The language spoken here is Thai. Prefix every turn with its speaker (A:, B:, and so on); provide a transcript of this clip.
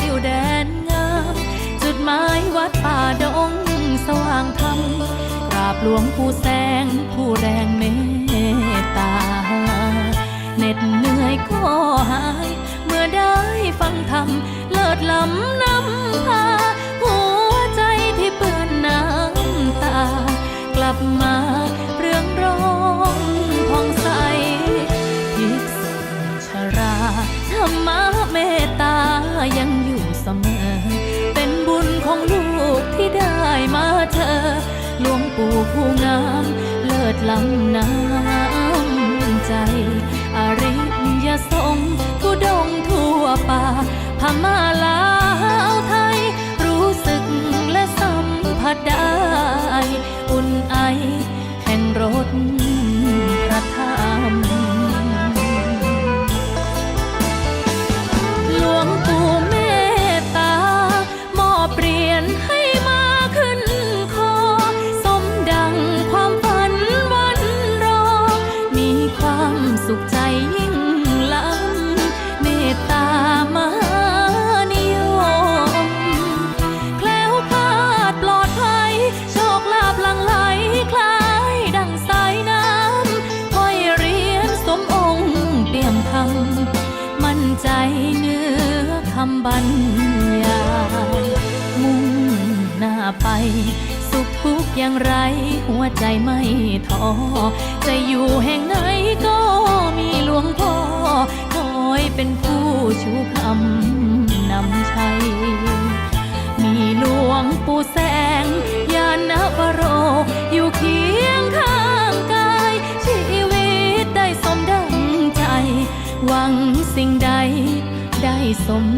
A: ติวแดนงามจุดหมายวัดป่าดงสว่างธรรมกราบหลวงปู่แสงผู้แรงเมตตาเหน็ดเหนื่อยก็หาย เมื่อได้ฟังธรรมเลิศล้ำนำพาหัวใจที่เปื้อนน้ำตา กลับมาเรื่องร้องผ่องใสภิกษุชราธรรมะเมตตายังอยู่ เสมอ เป็นบุญของลูกที่ได้มาเจอหลวงปู่ผู้งาม เลิศล้ำน้ำใจ อริยสงฆ์ทุดงทั่วป่าพม่าลาวไทย รู้สึกและสัมผัสได้ อุ่นไอแห่งรถ ใจเนื้อคำบรรยายมุ่งหน้าไป สุขทุกอย่างไร หัวใจไม่ท้อจะอยู่แห่งไหนก็มีหลวงพ่อคอยเป็นผู้ชูคำ sombong.